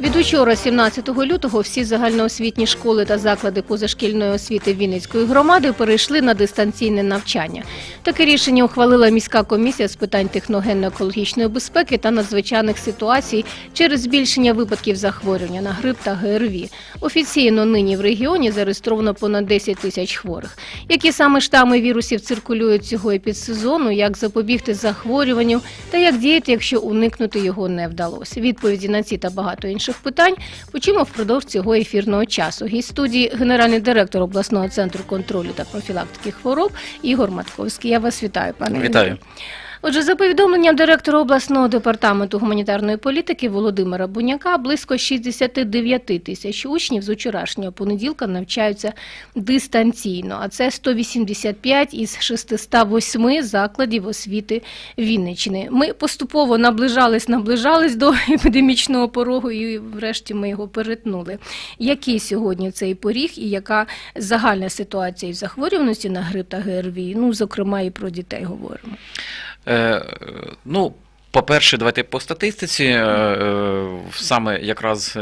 Від учора, 17 лютого, всі загальноосвітні школи та заклади позашкільної освіти Вінницької громади перейшли на дистанційне навчання. Таке рішення ухвалила міська комісія з питань техногенно-екологічної безпеки та надзвичайних ситуацій через збільшення випадків захворювання на грип та ГРВІ. Офіційно нині в регіоні зареєстровано понад 10 тисяч хворих. Які саме штами вірусів циркулюють цього епідсезону, як запобігти захворюванню та як діяти, якщо уникнути його не вдалося? Відповіді на ці та багато інших питань почуємо впродовж цього ефірного часу. Гість студії генеральний директор обласного центру контролю та профілактики хвороб Ігор Матковський. Я вас вітаю, пане Вітаю. Ігоре. Отже, за повідомленням директора обласного департаменту гуманітарної політики Володимира Буняка, близько 69 тисяч учнів з вчорашнього понеділка навчаються дистанційно, а це 185 із 608 закладів освіти Вінниччини. Ми поступово наближались, наближались до епідемічного порогу, і врешті ми його перетнули. Який сьогодні цей поріг і яка загальна ситуація із захворюваності на грип та ГРВІ? Ну, зокрема, і про дітей говоримо. Е, ну, по-перше, давайте по статистиці. Е, е, саме якраз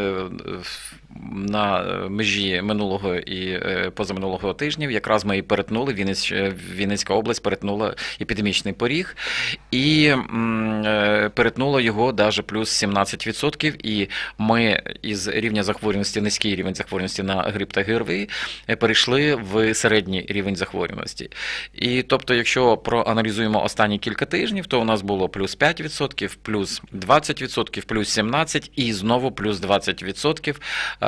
на межі минулого і е, позаминулого тижнів якраз ми і перетнули Вінниць, е, Вінницька область перетнула епідемічний поріг і е, перетнула його даже плюс 17%. І ми із рівня захворюваності, низький рівень захворюваності на грип та ГРВІ е, перейшли в середній рівень захворюваності. І тобто, якщо проаналізуємо останні кілька тижнів, то у нас було плюс 5%, плюс 20%, плюс 17% і знову плюс 20% ем,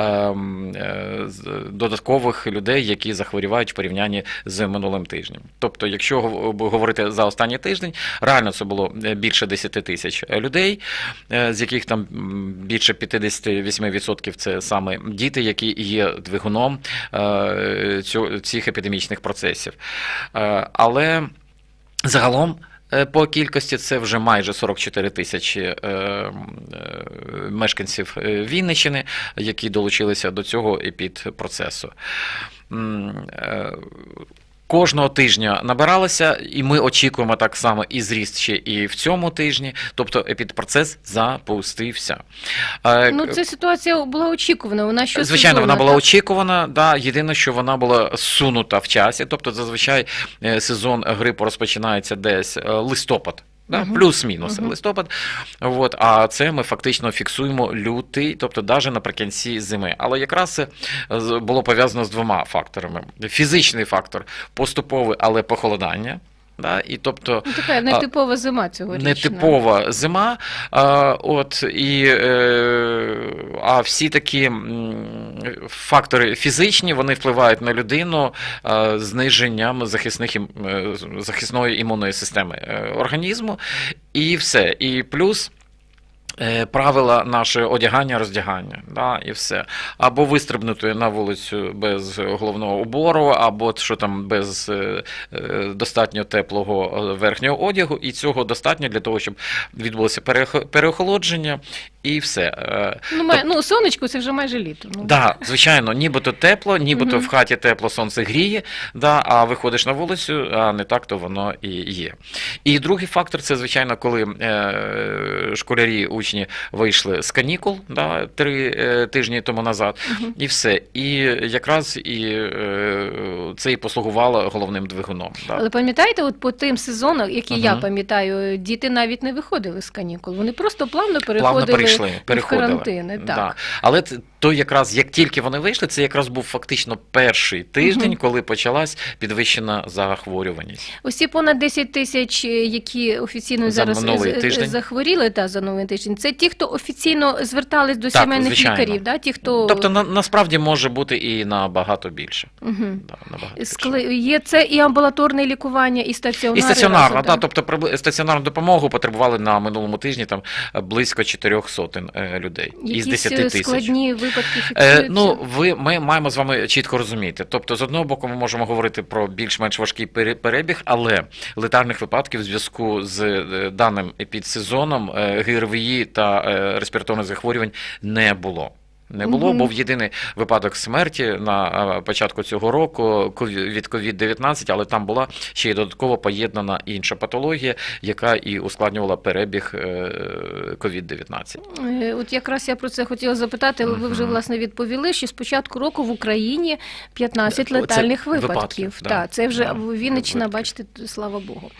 е, з- додаткових людей, які захворівають в порівнянні з минулим тижнем. Тобто, якщо говорити за останній тиждень, реально це було е, більше 10 тисяч людей, е, з яких там більше 58% це саме діти, які є двигуном е, цих епідемічних процесів. Е, Але загалом. Е, По кількості це вже майже 44 тисячі е, е, мешканців Вінниччини, які долучилися до цього і під е, Кожного тижня набиралася, і ми очікуємо так само і зріст ще і в цьому тижні. Тобто епідпроцес запустився. Е, Ну, ця ситуація була очікувана. Вона що Звичайно, вона була очікувана. Да, єдине, що вона була сунута в часі. Тобто, зазвичай е, сезон грипу розпочинається десь е, листопад. Да, Угу. Плюс-мінус угу. листопад. От, а це ми фактично фіксуємо лютий, тобто навіть наприкінці зими. Але якраз це було пов'язано з двома факторами: фізичний фактор поступове, але похолодання. Да, і тобто Ну, така нетипова зима цьогорічна. нетипова зима. А, от, і, е, а всі такі фактори фізичні вони впливають на людину зниженням захисних, е, захисної імунної системи е, організму. І все. І плюс. Е, Правила наше одягання, роздягання, да, і все. Або вистрибнути на вулицю без головного убору, або що там без е, е, достатньо теплого верхнього одягу, і цього достатньо для того, щоб відбулося переохолодження, і все. Ну, май... ну, сонечко це вже майже літо. Ну, Да, звичайно, нібито тепло, нібито в хаті тепло, сонце гріє, да, а виходиш на вулицю, а не так, то воно і є. І другий фактор це, звичайно, коли школярі, учні вийшли з канікул да, три е, тижні тому назад, Мгм. і все. І якраз і е, це і послугувало головним двигуном. Да. Але пам'ятаєте, от по тим сезонам, які я пам'ятаю, діти навіть не виходили з канікул. Вони просто плавно переходили Плавно перейшли, в переходили. карантини. Так. Да. Але то якраз як тільки вони вийшли, це якраз був фактично перший тиждень, коли почалась підвищена захворюваність. Усі понад 10 тисяч, які офіційно За зараз з- захворіли та за новий тиждень. Це ті, хто офіційно звертались до Так, сімейних звичайно. лікарів, да? ті, хто Тобто на, насправді може бути і набагато більше. Мгм. Да, набагато більше. Є це і амбулаторне лікування, і стаціонарне. І стаціонарна, да? тобто прибли- стаціонарну допомогу потребували на минулому тижні там близько чотирьох сотень е, людей із Якісь 10 е, тисяч. складні випадки Е, фіксуються? ну, ви, ми маємо з вами чітко розуміти. Тобто, з одного боку, ми можемо говорити про більш-менш важкий перебіг, але летальних випадків в зв'язку з е, даним епідсезоном е, ГРВІ та респіраторних захворювань не було. Не було. Мгм. Був єдиний випадок смерті на е, початку цього року від COVID-19, але там була ще й додатково поєднана інша патологія, яка і ускладнювала перебіг е, COVID-19. Е, От якраз я про це хотіла запитати, але ви вже власне відповіли, що з початку року в Україні 15 Це летальних випадків, випадків. да. Так, це вже Да, Вінниччина, бачите, слава Богу.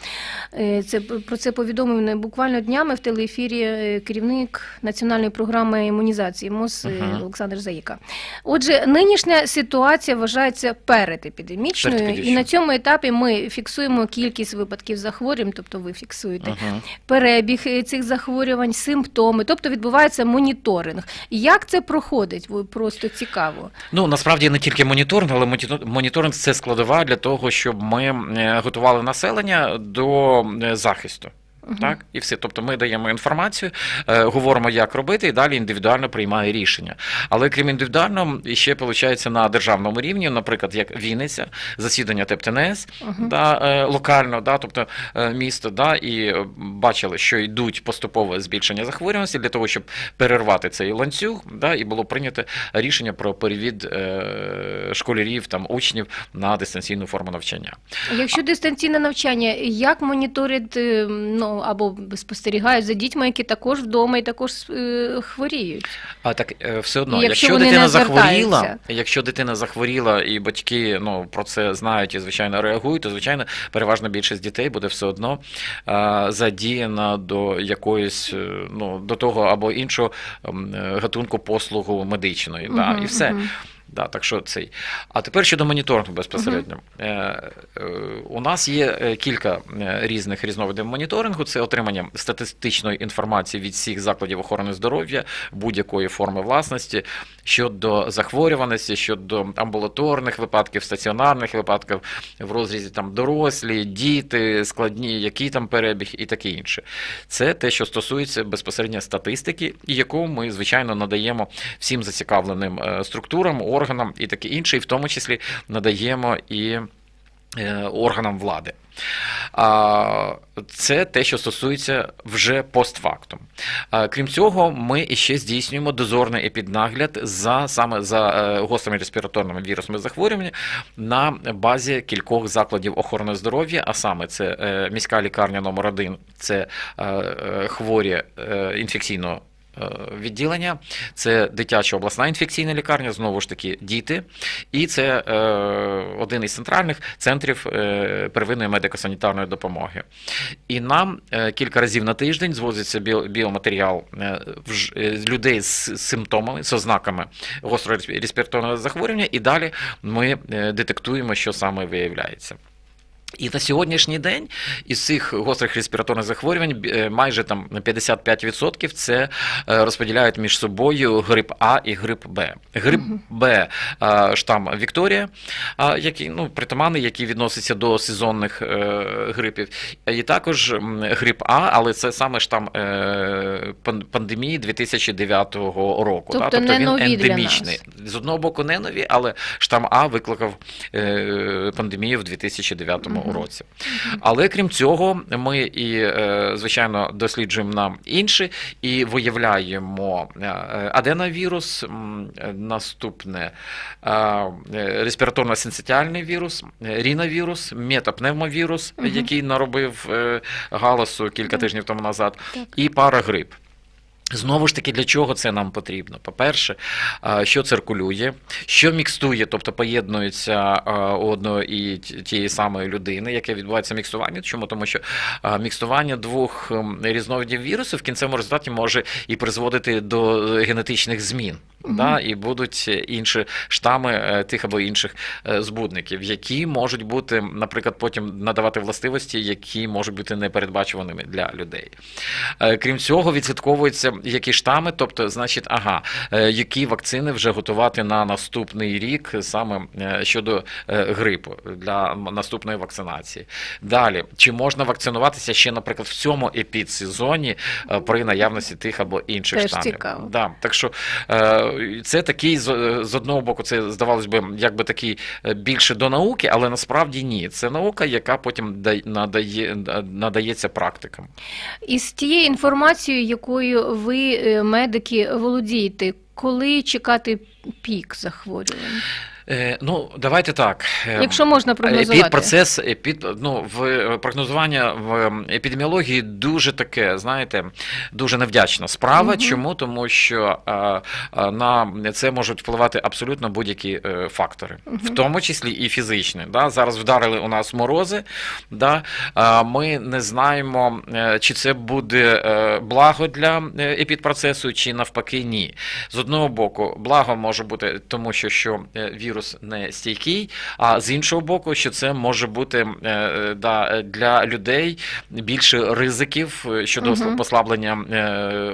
Е, Це про це повідомив не буквально днями в телеефірі е, керівник національної програми імунізації МОЗ е, Мгм. Олександр Заїка. Отже, нинішня ситуація вважається передепідемічною, і на цьому етапі ми фіксуємо кількість випадків захворювань, тобто ви фіксуєте Мгм. перебіг е, цих захворювань, симптоми, тобто відбувається моніторинг. Як це проходить? Просто цікаво. Ну насправді не тільки моніторинг, але моніто- моніторинг це складова для того, щоб ми е, готували населення до е, захисту. Мгм. Так, і все. Тобто ми даємо інформацію, е, говоримо, як робити, і далі індивідуально приймає рішення. Але крім індивідуального, ще виходить на державному рівні, наприклад, як Вінниця, засідання ТЕПТНС, Мгм. да, е, локально, да, тобто е, місто, да, і бачили, що йдуть поступове збільшення захворюваності для того, щоб перервати цей ланцюг, да, і було прийнято рішення про перевід е, школярів, там, учнів на дистанційну форму навчання. Якщо дистанційне навчання, як моніторять е, ну або спостерігають за дітьми, які також вдома і також е, хворіють? А так е, все одно, І якщо якщо, дитина захворіла, якщо дитина захворіла і батьки ну, про це знають і звичайно реагують, то звичайно переважна більшість дітей буде все одно е, задіяна до якоїсь ну до того або іншого гатунку послугу медичної. да, і все. мгм. Да, так що цей. А тепер щодо моніторингу безпосередньо. Е, е, у нас є е, кілька різних різновидів моніторингу. Це отримання статистичної інформації від всіх закладів охорони здоров'я будь-якої форми власності щодо захворюваності, щодо амбулаторних випадків, стаціонарних випадків в розрізі там дорослі, діти, складні, який там перебіг і таке інше. Це те, що стосується безпосередньо статистики, і яку ми, звичайно, надаємо всім зацікавленим структурам, органам і таке інше, і в тому числі надаємо і е, органам влади. Це те, що стосується вже постфактум. Крім цього, ми іще здійснюємо дозорний епіднагляд за саме за е, гострими респіраторними вірусними захворюваннями на базі кількох закладів охорони здоров'я, а саме це е, міська лікарня номер 1 це хворі інфекційного е, відділення, це дитяча обласна інфекційна лікарня, знову ж таки, діти, і це е, один із центральних центрів е, первинної медико-санітарної допомоги. І нам е, кілька разів на тиждень звозиться біо- біоматеріал е, е, людей з симптомами, з ознаками гострого респіраторного захворювання, і далі ми е, детектуємо, що саме виявляється. І на сьогоднішній день із цих гострих респіраторних захворювань е, майже там 55% це е, розподіляють між собою грип А і грип Б. Грип Б е, штам Вікторія, який ну притаманний, який відноситься до сезонних грипів, і також грип А, але це саме штам пан- пандемії 2009 року. Тобто тобто не він нові для ендемічний. З одного боку, не нові, але штам А викликав пандемію в 2009 Мгм. році. Але крім цього, ми і, е, звичайно, досліджуємо нам інші і виявляємо е, аденовірус, наступне е, е, респіраторно-синцитіальний вірус, ріновірус, метапневмовірус, який наробив галасу кілька тижнів тому назад, і парагрип. Знову ж таки, для чого це нам потрібно? По-перше, що циркулює, що мікстує, тобто поєднується одної і тієї самої людини, яке відбувається мікстування. Чому? Тому що міксування двох ем, різновидів вірусів в кінцевому результаті може і призводити до е, генетичних змін. Мгм. Да, і будуть інші штами е, тих або інших е, збудників, які можуть бути, наприклад, потім надавати властивості, які можуть бути непередбачуваними для людей. Е, Крім цього, відслідковуються які штами, тобто, значить, ага, е, які вакцини вже готувати на наступний рік саме е, щодо е, грипу для наступної вакцинації. Далі, чи можна вакцинуватися ще, наприклад, в цьому епідсезоні е, при наявності тих або інших Теж штамів? цікаво. Да, так що е, е, це такий з, з одного боку, це здавалось би, якби такий е, більше до науки, але насправді ні. Це наука, яка потім надає, надається практикам. Із тією інформацією, якою ви, е, медики, володієте, коли чекати пік захворювань? Е, ну, давайте так. Е, Якщо можна прогнозувати. Під процес під ну в е, прогнозування в ем, епідеміології дуже таке, знаєте, дуже невдячна справа. Мгм. Чому? Тому що е, е, на це можуть впливати абсолютно будь-які е, фактори, в тому числі і фізичні. Да? Зараз вдарили у нас морози. Да? А ми не знаємо, е, чи це буде е, благо для е, епідпроцесу, чи навпаки ні. З одного боку, благо може бути, тому що, що е, вірус не стійкий, а з іншого боку, що це може бути е, е, да, для людей більше ризиків е, щодо угу. послаблення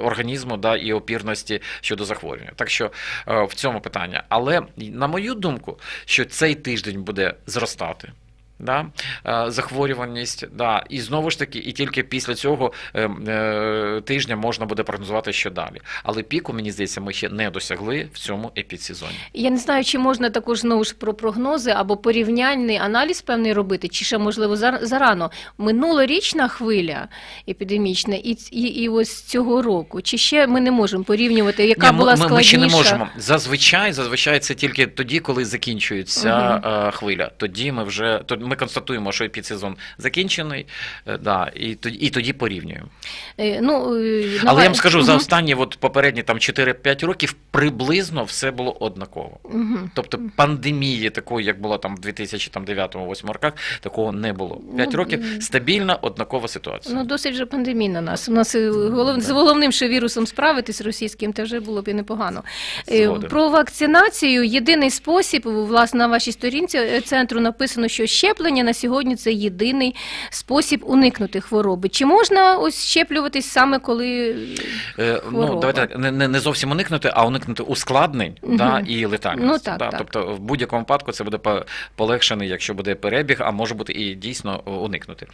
організму да, і опірності щодо захворювання. Так що в цьому питання. Але на мою думку, що цей тиждень буде зростати. Да? е, Захворюваність, да. і знову ж таки, і тільки після цього е, е, тижня можна буде прогнозувати, що далі. Але піку, мені здається, ми ще не досягли в цьому епідсезоні. Я не знаю, чи можна також знову ж про прогнози або порівняльний аналіз певний робити, чи ще можливо зар- зарано. Минулорічна хвиля епідемічна і, і, і ось цього року. Чи ще ми не можемо порівнювати, яка Ні, була ми, складніша? ми ще не можемо. Зазвичай, зазвичай це тільки тоді, коли закінчується е, хвиля. Тоді ми вже то ми констатуємо, що епідсезон закінчений, е, да, і тоді, і тоді порівнюємо. Е, Ну, е, Але я вам скажу, за останні от попередні там 4-5 років приблизно все було однаково. Мгм. Тобто пандемії такої, як була там в 2009-2008 роках, такого не було. 5 Ну, років стабільна однакова ситуація. Ну, досить вже пандемійна нас. У нас голов... з головним ще вірусом справитись російським, це вже було б і непогано. Згоден. Про вакцинацію єдиний спосіб, власне, на вашій сторінці центру написано, що щеплення на сьогодні це єдиний спосіб уникнути хвороби. Чи можна ось щеплюватись саме коли Е, хвороба. ну, давайте так, не, не, зовсім уникнути, а уникнути ускладнень Мгм. да, і летальності. Ну, так, да. так. Тобто в будь-якому випадку це буде полегшений, якщо буде перебіг, а може бути і дійсно уникнути.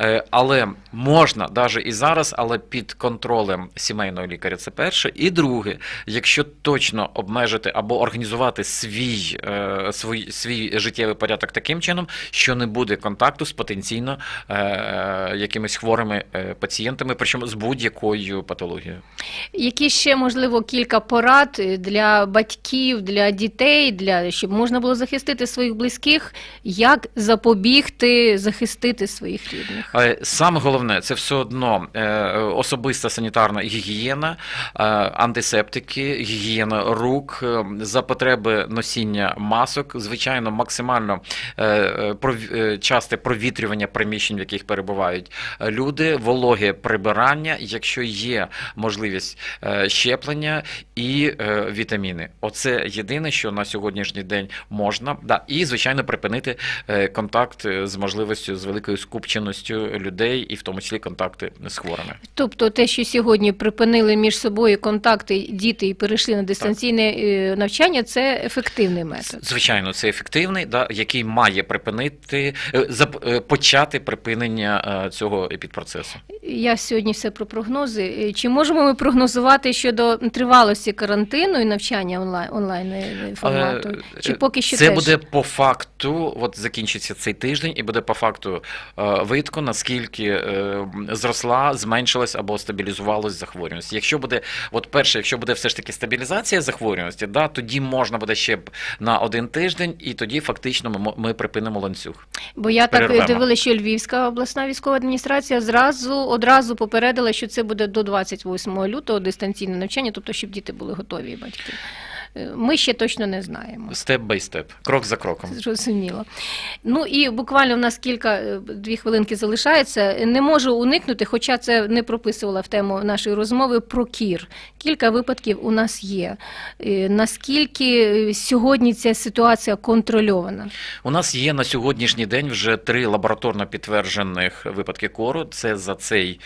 Е, але можна навіть і зараз, але під контролем сімейного лікаря це перше. І друге, якщо точно обмежити або організувати свій, е, свій, свій життєвий порядок таким чином, що не буде контакту з потенційно е, якимись хворими е, пацієнтами, причому з будь-якою патологією. які ще можливо кілька порад е, для батьків, для дітей, для щоб можна було захистити своїх близьких, як запобігти, захистити своїх рідних? Саме головне це все одно е, особиста санітарна гігієна, е, антисептики, гігієна рук, е, за потреби носіння масок, звичайно, максимально е, е, е, часте провітрювання приміщень, в яких перебувають е, люди, вологе прибирання, якщо є можливість е, щеплення і е, вітаміни. Оце єдине, що на сьогоднішній день можна. Да, і, звичайно, припинити е, контакт е, з можливістю з великою скупченістю людей, і в тому числі контакти з хворими. Тобто те, що сьогодні припинили між собою контакти діти і перейшли на дистанційне е, навчання, це ефективний метод. Звичайно, це ефективний, да, який має припинити е, зап- е, почати припинення е, цього епідпроцесу. Я сьогодні все про прогнози. Е, Чи можемо ми прогнозувати щодо тривалості карантину і навчання онлайн онлайн е, формату? Чи е, поки що це теж? буде по факту, от закінчиться цей тиждень, і буде по факту е, видко, наскільки е, зросла, зменшилась або стабілізувалась захворюваність. Якщо буде, от перше, якщо буде все ж таки стабілізація захворюваності, да, тоді можна буде ще на один тиждень, і тоді фактично ми, ми припинимо ланцюг. Бо я так Перервемо. дивилася, що Львівська обласна військова адміністрація зразу одразу попередила, що це буде до 28 лютого дистанційне навчання, тобто щоб діти були готові, і батьки. Ми ще точно не знаємо. Степ бай степ, крок за кроком. Зрозуміло. Ну і буквально в нас кілька е, дві хвилинки залишається. Не можу уникнути, хоча це не прописувала в тему нашої розмови про кір. Кілька випадків у нас є. Е, Наскільки е, сьогодні ця ситуація контрольована? У нас є на сьогоднішній день вже три лабораторно підтверджених випадки кору. Це за цей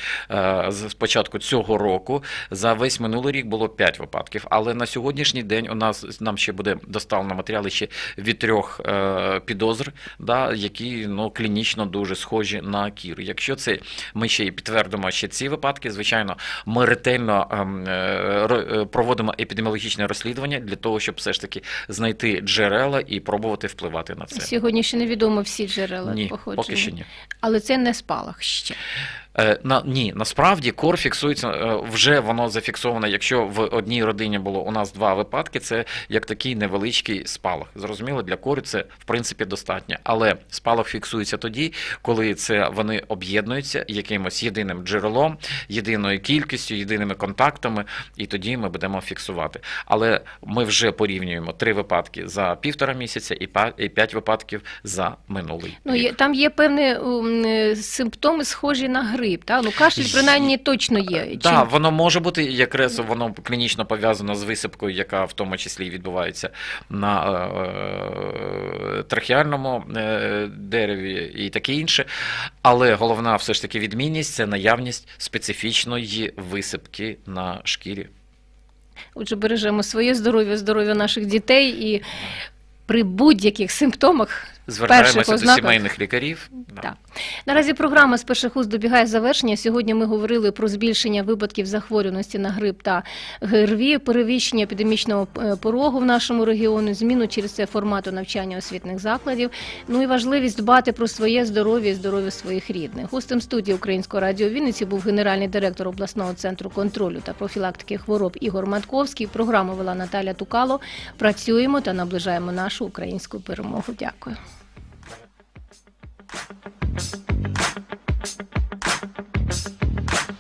з початку цього року. За весь минулий рік було п'ять випадків. Але на сьогоднішній день у нас нам ще буде доставлено матеріали ще від трьох е, підозр, да, які ну клінічно дуже схожі на кір. Якщо це ми ще й підтвердимо ще ці випадки, звичайно, ми ретельно ем, е, е, проводимо епідеміологічне розслідування для того, щоб все ж таки знайти джерела і пробувати впливати на це. Сьогодні ще невідомо всі джерела Ні, походження. поки що ні. Але це не спалах ще. Е, на, ні, насправді кор фіксується, е, вже воно зафіксовано. Якщо в одній родині було у нас два випадки, це як такий невеличкий спалах. Зрозуміло, для кору це в принципі достатньо. Але спалах фіксується тоді, коли це вони об'єднуються якимось єдиним джерелом, єдиною кількістю, єдиними контактами, і тоді ми будемо фіксувати. Але ми вже порівнюємо три випадки за півтора місяця і п'ять випадків за минулий. Ну, рік. там є певні е, симптоми, схожі на грип. Та? Ну, кашель, принаймні, точно є. Чи- Так, воно може бути якраз воно клінічно пов'язано з висипкою, яка в тому числі відбувається на е, трахеальному е, дереві і таке інше. Але головна все ж таки відмінність це наявність специфічної висипки на шкірі. Отже, бережемо своє здоров'я, здоров'я наших дітей і при будь-яких симптомах Звертаємося до сімейних лікарів. Да. Так. Наразі програма з перших уст добігає завершення. Сьогодні ми говорили про збільшення випадків захворюваності на грип та ГРВІ, перевищення епідемічного е, порогу в нашому регіоні, зміну через це формату навчання освітних закладів. Ну і важливість дбати про своє здоров'я і здоров'я своїх рідних. Гостем студії Українського радіо Вінниці був генеральний директор обласного центру контролю та профілактики хвороб Ігор Матковський. Програму вела Наталя Тукало. Працюємо та наближаємо нашу українську перемогу. Дякую. Thank you.